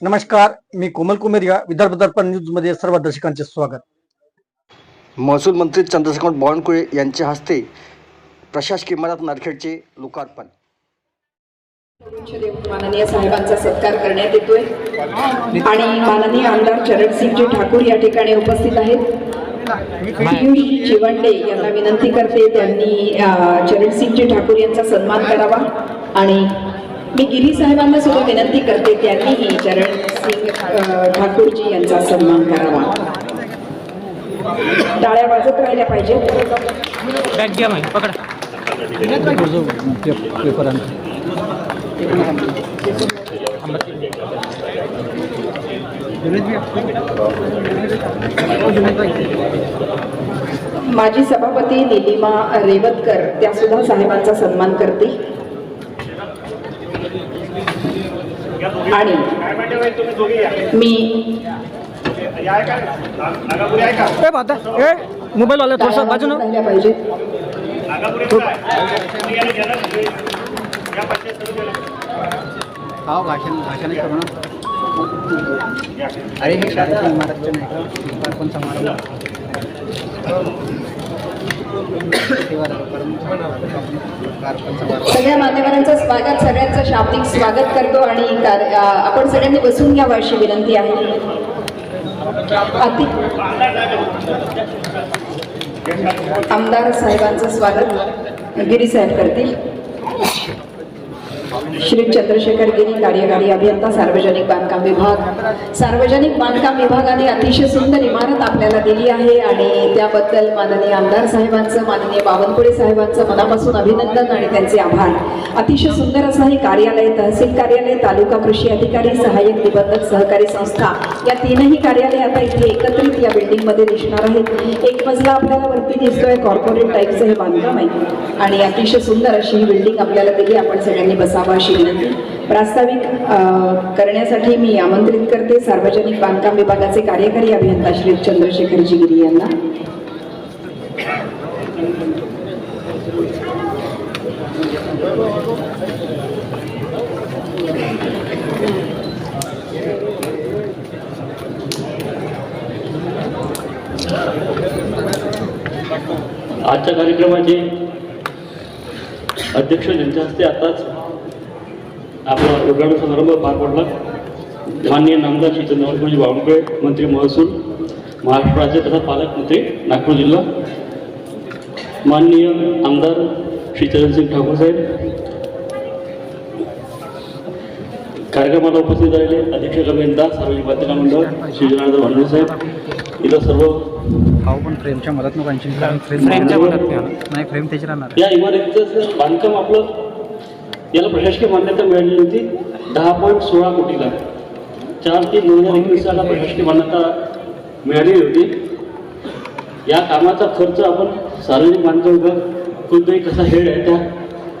नमस्कार मी कोमल कुमेरिया विदर्भ दर्पण न्यूजमध्ये सर्व दर्शकांचे स्वागत. महसूल मंत्री चंद्रशेखर बावनकुळे यांच्या हस्ते प्रशासकीय इमारत नारखेडचे लोकार्पण. माननीय साहेबांचा सत्कार करण्यात येतोय. आणि माननीय आमदार चरणसिंगजी ठाकूर या ठिकाणी उपस्थित आहेत. पियुष चिवंडे यांना विनंती करते त्यांनी अ, चरणसिंगजी ठाकूर यांचा सन्मान करावा आणि मी गिरी साहेबांना सुद्धा विनंती करते त्यांनीही चरणसिंग अ, ठाकूरजी यांचा सन्मान करावा. टाळ्या वाजत राहिल्या पकडा. माजी सभापती निलिमा रेवतकर त्या सुद्धा साहेबांचा सन्मान करतील. आणि मी ए भाता ए मोबाईल वाला थोडसा बाजूनं. हा भाषण भाषण करू ना. अरे हे शाळेच्या इमारतचं नाही लोकार्पण समारंभ सगळ्या मान्यवरांचं स्वागत सगळ्यांचं शाब्दिक स्वागत करतो आणि आपण सगळ्यांनी बसून घ्यावं अशी विनंती आहे. आमदार साहेबांचं स्वागत गिरी साहेब करतील. श्री चंद्रशेखर गिरी कार्यकारी अभियंता सार्वजनिक बांधकाम विभाग. सार्वजनिक बांधकाम विभागाने अतिशय सुंदर इमारत आपल्याला दिली आहे आणि त्याबद्दल माननीय आमदार साहेबांचं माननीय बावनकुळे साहेबांचं मनापासून अभिनंदन आणि त्यांचे आभार. अतिशय सुंदर असं हे कार्यालय तहसील कार्यालय तालुका कृषी अधिकारी सहाय्यक निबंधक सहकारी संस्था या तीनही कार्यालय आता इथे एकत्रित या बिल्डिंगमध्ये दिसणार आहेत. एक मजला आपल्याला वरती दिसतोय कॉर्पोरेट टाईपचं हे बांधकाम आहे. आणि अतिशय सुंदर अशी ही बिल्डिंग आपल्याला दिली आपण सगळ्यांनी बसावं अशी विनंती प्रास्ताविक करण्यासाठी मी आमंत्रित करते सार्वजनिक बांधकाम विभागाचे कार्यकारी अभियंता श्री चंद्रशेखरजी गिरी यांना. आजच्या कार्यक्रमाचे अध्यक्ष ज्यांच्या हस्ते आताच आपला उद्घाटन समारंभ पार पडला. माननीय नामदार श्री चंद्रबाबूजी बावनकुळे मंत्री महसूल महाराष्ट्र राज्य तथा पालकमंत्री नागपूर जिल्हा. माननीय आमदार श्री चरणसिंग ठाकूर साहेब. कार्यक्रमाला उपस्थित राहिले अधीक्षक अभियंता सार्वजनिक बांधकाम मंडळ श्री जनार्दन भांडे साहेब. इथं सर्व हा पण फ्रेमच्या मदत नको फ्रेमच्या मदत. नाही फ्रेम त्याची राहणार या इमारतीचं बांधकाम आपलं याला प्रशासकीय मान्यता मिळालेली होती दहा पॉईंट सोळा कोटीला. चार तीन दोन हजार एकवीस साला प्रशासकीय मान्यता मिळालेली होती. या कामाचा खर्च आपण सार्वजनिक बांधकाम विभाग कोणताही कसा हेड आहे त्या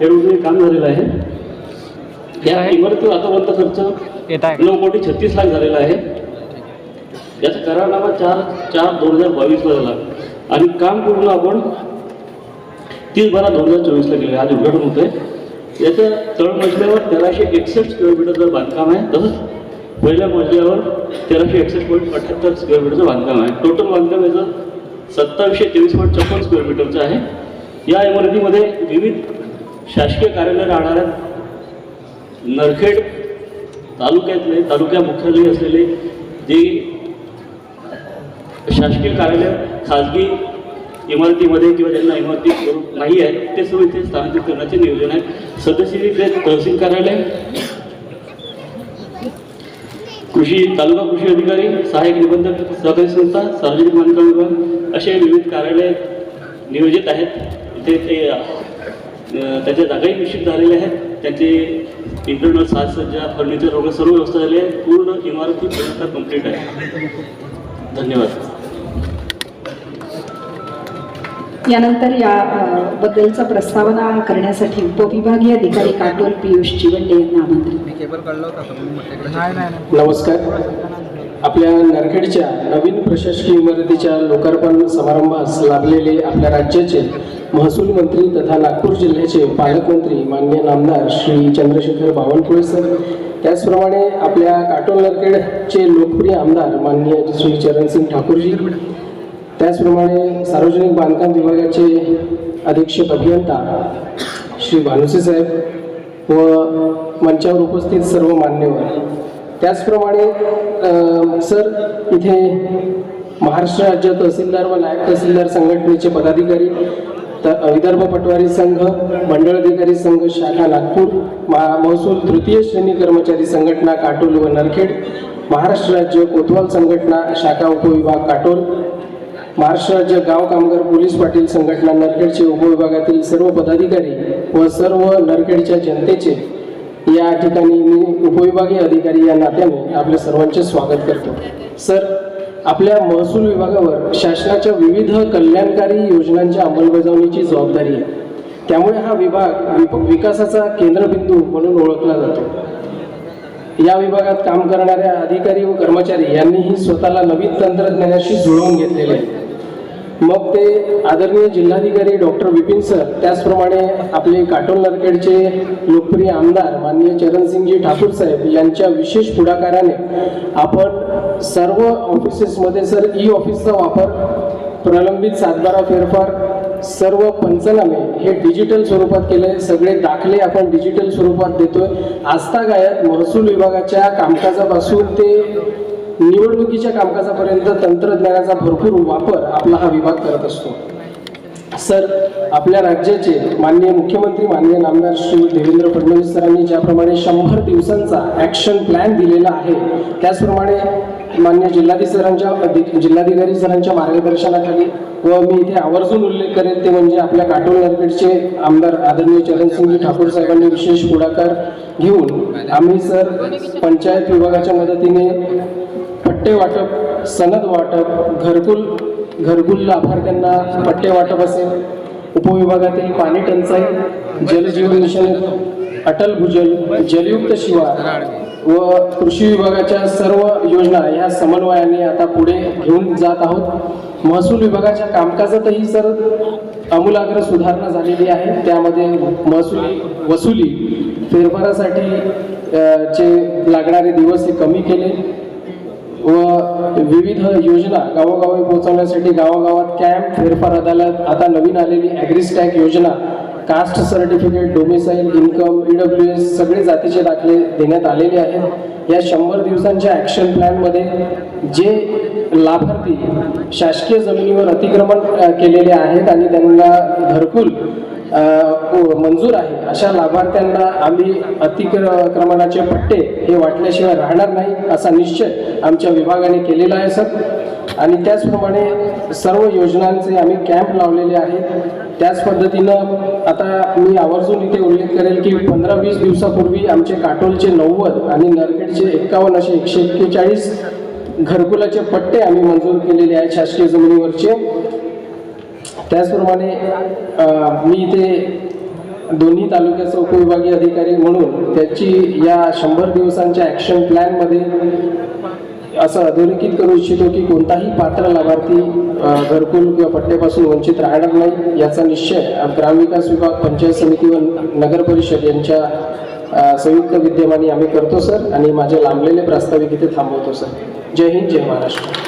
हेडवरून काम झालेलं आहे. या इमारतीवर आतापर्यंत खर्च आहे. नऊ कोटी छत्तीस लाख झालेला आहे. याचा करारनामा चार चार दोन हजार बावीसला झाला. आणि काम पूर्ण आपण तीस बारा दोन हजार चोवीसला केलं आज उद्घाटन होतंय. याचं तळ मजल्यावर तेराशे एकसष्ट स्क्वेअर मीटरचं बांधकाम आहे तसंच पहिल्या मजल्यावर तेराशे एकसष्ट पॉईंट अठ्ठ्याहत्तर स्क्वेअर मीटरचं बांधकाम आहे. टोटल बांधकाम याचं सत्तावीसशे तेवीस पॉईंट छप्पन स्क्वेअर मीटरचं आहे. या इमारतीमध्ये विविध शासकीय कार्यालय राहणाऱ्या नरखेड तालुक्यातले तालुक्या मुख्यालय असलेले जे शासकीय कार्यालय खाजगी इमारतीमध्ये किंवा ज्यांना इमारती स्वरूप नाही आहे ते सर्व इथे स्थानांतरित करण्याचे नियोजन आहे. सदस्य ते तहसील कार्यालय कृषी तालुका कृषी अधिकारी सहाय्यक निबंधक सहकारी संस्था सार्वजनिक बांधकाम विभाग असे विविध कार्यालय नियोजित आहेत. इथे ते त्याच्या जागाही निश्चित झालेल्या आहेत. त्यांचे इंटरनल साजसज्जा फर्निचर वगैरे सर्व व्यवस्था झाली आहे. पूर्ण इमारती पूर्णतः कंप्लीट आहे. धन्यवाद. यानंतर या बद्दलचा प्रस्तावना करण्यासाठी उपविभागीय अधिकारी काटोल पियुष चिवंडे यांना आमंत्रित. नमस्कार. आपल्या नरखेडच्या नवीन प्रशासकीय इमारतीच्या लोकार्पण समारंभास लाभलेले आपल्या राज्याचे महसूल मंत्री तथा नागपूर जिल्ह्याचे पालकमंत्री माननीय नामदार श्री चंद्रशेखर बावनकुळे सर. त्याचप्रमाणे आपल्या काटोल नरखेडचे लोकप्रिय आमदार माननीय श्री चरणसिंग ठाकूरजी. त्याचप्रमाणे सार्वजनिक बांधकाम विभागाचे अधीक्षक अभियंता श्री भानुसे साहेब व मंचावर उपस्थित सर्व मान्यवर. त्याचप्रमाणे सर इथे महाराष्ट्र राज्य तहसीलदार व नायब तहसीलदार संघटनेचे पदाधिकारी त विदर्भ पटवारी संघ मंडळ अधिकारी संघ शाखा नागपूर महा महसूल तृतीय श्रेणी कर्मचारी संघटना काटोल व नरखेड महाराष्ट्र राज्य कोतवाल संघटना शाखा उपविभाग काटोल महाराष्ट्र राज्य गाव कामगार पोलीस पाटील संघटना नरखेडचे उपविभागातील सर्व पदाधिकारी व सर्व नरखेडच्या जनतेचे या ठिकाणी मी उपविभागीय अधिकारी या नात्याने आपल्या सर्वांचे स्वागत करतो. सर आपल्या महसूल विभागावर शासनाच्या विविध कल्याणकारी योजनांच्या अंमलबजावणीची जबाबदारी आहे. त्यामुळे हा विभाग विकासाचा केंद्रबिंदू म्हणून ओळखला जातो. या विभागात काम करणाऱ्या अधिकारी व कर्मचारी यांनीही स्वतःला नवीन तंत्रज्ञानाशी जुळवून घेतलेले आहे मग ते आदरणीय जिल्हाधिकारी डॉक्टर विपिन सर त्याचप्रमाणे आपले काटोल नरखेडचे लोकप्रिय आमदार माननीय चरणसिंगजी ठाकूर साहेब यांच्या विशेष पुढाकाराने आपण सर्व ऑफिसेसमध्ये सर ई ऑफिसचा वापर प्रलंबित सातबारा फेरफार सर्व पंचनामे हे डिजिटल स्वरूपात केले. सगळे दाखले आपण डिजिटल स्वरूपात देतोय. आस्थागायत महसूल विभागाच्या कामकाजापासून ते निवडणुकीच्या कामकाजापर्यंत तंत्रज्ञानाचा भरपूर वापर आपला हा विभाग करत असतो. सर आपल्या राज्याचे माननीय मुख्यमंत्री माननीय नामदार श्री देवेंद्र फडणवीस सरांनी ज्याप्रमाणे शंभर दिवसांचा ॲक्शन प्लॅन दिलेला आहे त्याचप्रमाणे मान्य जिल्हाधिकारी सरांच्या अधिक जिल्हाधिकारी सरांच्या मार्गदर्शनाखाली व मी इथे आवर्जून उल्लेख करेन ते म्हणजे आपल्या काटोल नरखेडचे आमदार आदरणीय चरणसिंगजी ठाकूर साहेबांनी विशेष पुढाकार घेऊन आम्ही सर पंचायत विभागाच्या मदतीने पट्टे वाटप सनद वाटप घरकुल घरकुल लाभार्थ्यांना पट्टे वाटप असेल उपविभागातील पाणी टंचाई जलजीवन मिशन अटल भूजल जलयुक्त शिवार व कृषी विभागाच्या सर्व योजना ह्या समन्वयाने आता पुढे घेऊन जात आहोत. महसूल विभागाच्या कामकाजातही सर आमूलाग्र सुधारणा झालेली आहे. त्यामध्ये महसुली वसुली फेरफारासाठी चे लागणारे दिवस हे कमी केले व विविध योजना गावोगावी पोहोचवण्यासाठी गावागावात कॅम्प फेरफार अदालत आता नवीन आलेली ॲग्रिस्टॅक योजना caste certificate domicile income E W S सगळे जातीचे दाखले देण्यात आलेले आहेत. या शंभर दिवसांच्या ॲक्शन प्लॅनमध्ये जे लाभार्थी शासकीय जमिनीवर अतिक्रमण केलेले आहेत आणि त्यांना घरकुल मंजूर आहे अशा लाभार्थ्यांना आम्ही अतिक्रमणाचे पट्टे हे वाटल्याशिवाय राहणार नाही असा निश्चय आमच्या विभागाने केलेला आहे सर. आणि त्याचप्रमाणे सर्व योजनांचे आम्ही कॅम्प लावलेले आहेत. त्याच पद्धतीनं आता मी आवर्जून इथे उल्लेख करेल की पंधरा वीस दिवसापूर्वी आमचे काटोलचे नव्वद आणि नरखेडचे एक्कावन्न असे एकशे एक्केचाळीस घरकुलाचे पट्टे आम्ही मंजूर केलेले आहेत शासकीय जमिनीवरचे. त्याचप्रमाणे मी इथे दोन्ही तालुक्याचा उपविभागीय अधिकारी म्हणून त्याची या शंभर दिवसांच्या ॲक्शन प्लॅनमध्ये असं अधोरेखित करू इच्छितो की कोणताही पात्र लाभार्थी घरकुल किंवा पट्ट्यापासून वंचित राहणार नाही याचा निश्चय ग्रामविकास विभाग पंचायत समिती व नगर परिषद यांच्या संयुक्त विद्यमाने आम्ही करतो सर. आणि माझे लांबलेले प्रास्ताविक इथे थांबवतो सर. जय हिंद जय महाराष्ट्र.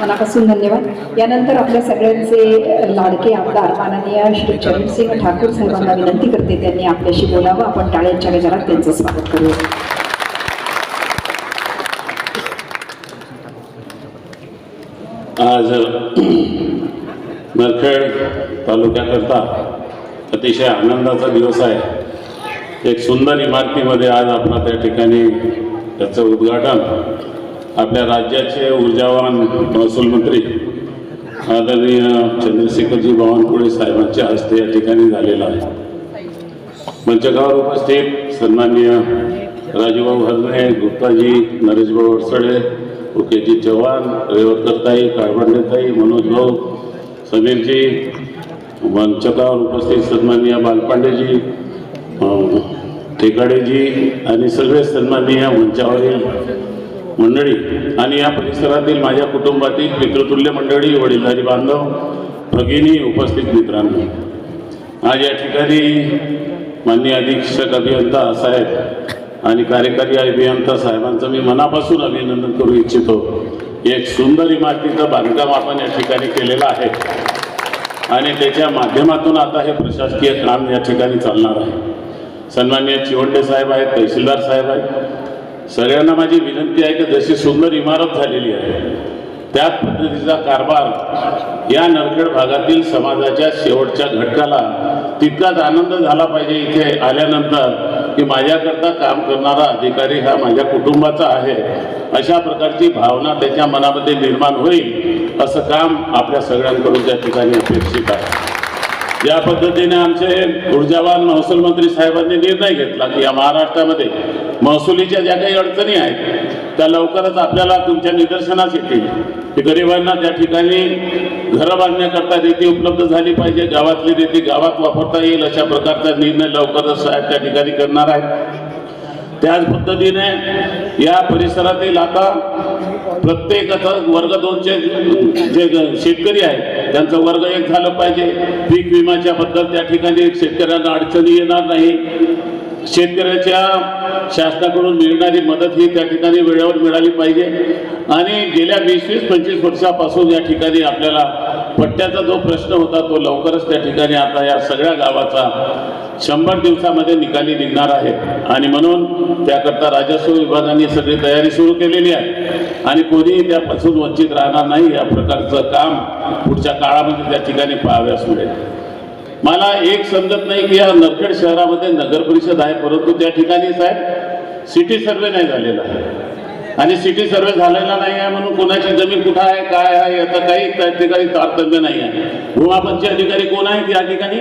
मनापासून धन्यवाद. यानंतर आपल्या सगळ्यांचे लाडके आमदार माननीय श्री चरणसिंह ठाकूर साहेबांना विनंती करते त्यांनी आपल्याशी बोलावं. आपण टाळ्यांच्या गजरात त्यांचं स्वागत करूया. आज नरखेड तालुक्याकरता अतिशय आनंदाचा दिवस आहे. एक सुंदर इमारतीमध्ये आज आपला त्या ठिकाणी त्याचं उद्घाटन आपल्या राज्याचे ऊर्जावान महसूल मंत्री आदरणीय चंद्रशेखरजी बावनकुळे साहेबांच्या हस्ते या ठिकाणी झालेलं आहे. मंचकावर उपस्थित सन्माननीय राजूभाऊ हरणे गुप्ताजी नरेशभाऊ अडसडे उकेजी चव्हाण रेवतकरताई काळबंडेताई मनोज भाऊ समीरजी मंचकावर उपस्थित सन्माननीय बालपांडेजी ठेकाडेजी आणि सगळे सन्माननीय मंचावरील मंडळी आणि या परिसरातील माझ्या कुटुंबातील पितृतुल्य मंडळी वडीलधारी बांधव भगिनी उपस्थित मित्रांनो. आज या ठिकाणी माननीय अधीक्षक अभियंता साहेब आणि कार्यकारी अभियंता साहेबांचं मी मनापासून अभिनंदन करू इच्छितो. एक सुंदर इमारतीचं बांधकाम आपण या ठिकाणी केलेलं आहे. आणि त्याच्या माध्यमातून आता हे प्रशासकीय काम या ठिकाणी चालणार आहे. सन्मान्य चिवंडे साहेब आहेत तहसीलदार साहेब आहेत. सगळ्यांना माझी विनंती आहे की जशी सुंदर इमारत झालेली आहे त्याच पद्धतीचा कारभार या नरखेड भागातील समाजाच्या शेवटच्या घटकाला तितकाच आनंद झाला पाहिजे इथे आल्यानंतर की माझ्याकरता काम करणारा अधिकारी हा माझ्या कुटुंबाचा आहे अशा प्रकारची भावना त्याच्या मनामध्ये निर्माण होईल असं काम आपल्या सगळ्यांकडून त्या ठिकाणी अपेक्षित आहे. या पद्धतीने आमचे ऊर्जावान महसूल मंत्री साहेबांनी निर्णय घेतला की या महाराष्ट्रामध्ये महसुलीच्या ज्या काही अडचणी आहेत त्या लवकरच आपल्याला तुमच्या निदर्शनास येतील. की गरिबांना त्या ठिकाणी घरं बांधण्याकरता देती उपलब्ध झाली पाहिजे गावातली देती गावात वापरता येईल अशा प्रकारचा निर्णय लवकरच साहेब त्या ठिकाणी करणार आहेत. त्याच पद्धतीने या परिसरातील आता प्रत्येक वर्ग दोनचे जे शेतकरी आहेत त्यांचं वर्ग एक झालं पाहिजे. पीक विम्याच्या बद्दल त्या ठिकाणी शेतकऱ्यांना अडचणी येणार नाही. शेतकऱ्याच्या शासनाकडून मिळणारी मदत ही त्या ठिकाणी वेळेवर मिळाली पाहिजे. आणि गेल्या वीस वीस पंचवीस वर्षापासून या ठिकाणी आपल्याला पट्ट्याचा जो प्रश्न होता तो लवकरच त्या ठिकाणी आता या सगळ्या गावाचा शंभर दिवसामध्ये निकाली निघणार आहे. आणि म्हणून त्याकरता राजस्व विभागाने सगळी तयारी सुरू केलेली आहे. आणि कोणीही त्यापासून वंचित राहणार नाही या प्रकारचं काम पुढच्या काळामध्ये त्या ठिकाणी पाहाव्यास मिळेल. मला एक समजत नाही की या नरखेड शहरामध्ये नगर परिषद आहे परंतु त्या ठिकाणी साहेब सिटी सर्वे नाही झालेला. आहे आणि सिटी सर्वे झालेला नाही आहे म्हणून कोणाची जमीन कुठं आहे काय आहे याचा काही त्या ठिकाणी तारतम्य नाही आहे. भूमापनचे अधिकारी कोण आहेत या ठिकाणी?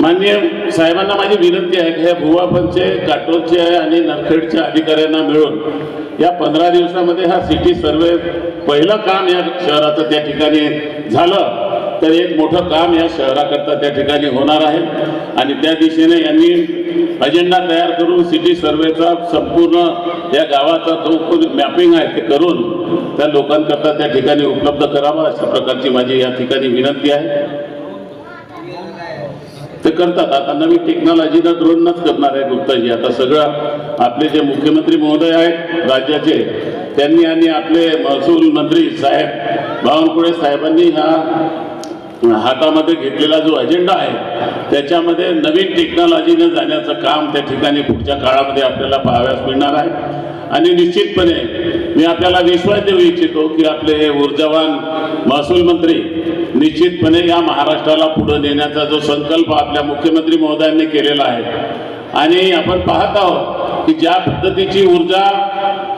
माननीय साहेबांना माझी विनंती आहे की ह्या भुवापनचे काटोलचे आणि नरखेडच्या अधिकाऱ्यांना मिळून या पंधरा दिवसामध्ये हा सिटी सर्वे पहिलं काम या शहराचं त्या ठिकाणी झालं तर एक मोठं काम या शहराकरता त्या ठिकाणी होणार आहे. आणि त्या दिशेने यांनी अजेंडा तयार करून सिटी सर्वेचा संपूर्ण या गावाचा जो मॅपिंग आहे ते करून त्या लोकांकरता त्या ठिकाणी उपलब्ध करावा अशा प्रकारची माझी या ठिकाणी विनंती आहे. ते करतात. आता नवीन टेक्नॉलॉजीनं ड्रोनच करणार आहे गुप्ताजी. आता सगळं आपले जे मुख्यमंत्री महोदय आहेत राज्याचे त्यांनी आणि आपले महसूल मंत्री साहेब बावनकुळे साहेबांनी हा हातामध्ये घेतलेला जो अजेंडा आहे त्याच्यामध्ये नवीन टेक्नॉलॉजीने जाण्याचं काम त्या ठिकाणी पुढच्या काळामध्ये आपल्याला पाहाव्यास मिळणार आहे. आणि निश्चितपणे मी आपल्याला विश्वास देऊ इच्छितो की आपले हे ऊर्जावान महसूल मंत्री निश्चितपणे या महाराष्ट्राला पुढे नेण्याचा जो संकल्प आपल्या मुख्यमंत्री महोदयांनी केलेला आहे. आणि आपण पाहत आहोत की ज्या पद्धतीची ऊर्जा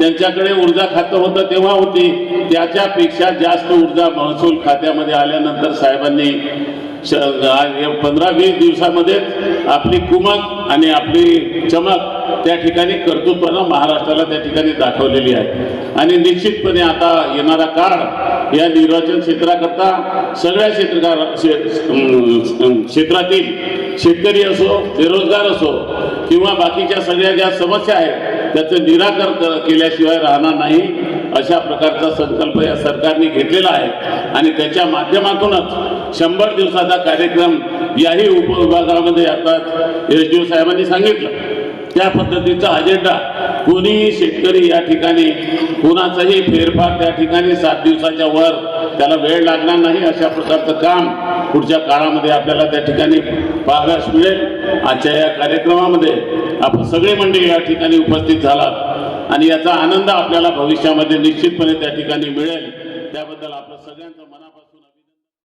त्यांच्याकडे ऊर्जा खातं होतं तेव्हा होती. त्याच्यापेक्षा जास्त ऊर्जा महसूल खात्यामध्ये आल्यानंतर साहेबांनी पंधरा वीस दिवसामध्ये आपली कुमक आणि आपली चमक त्या ठिकाणी कर्तृत्वानं महाराष्ट्राला त्या ठिकाणी दाखवलेली आहे. आणि निश्चितपणे आता येणारा काळ या निर्वाचन क्षेत्राकरता सगळ्या क्षेत्रकार क्षे- क्षेत्रातील शेतकरी असो बेरोजगार असो किंवा बाकीच्या सगळ्या ज्या समस्या आहेत त्याचं निराकर केल्याशिवाय राहणार नाही अशा प्रकारचा संकल्प या सरकारने घेतलेला आहे. आणि त्याच्या माध्यमातूनच शंभर दिवसाचा कार्यक्रम याही उपविभागामध्ये आता एस डी ओ साहेबांनी सांगितलं. त्या पद्धतीचा अजेंडा कोणीही शेतकरी या ठिकाणी कोणाचाही फेरफार त्या ठिकाणी सात दिवसाच्या वर त्याला वेळ लागणार नाही अशा प्रकारचं काम पुढच्या काळामध्ये आपल्याला त्या ठिकाणी पाहाव्यास मिळेल. आजच्या या कार्यक्रमामध्ये आपण सगळे मंडळी या ठिकाणी उपस्थित झालात आणि याचा आनंद आपल्याला भविष्यामध्ये निश्चितपणे त्या ठिकाणी मिळेल. त्याबद्दल आपलं सगळ्यांचं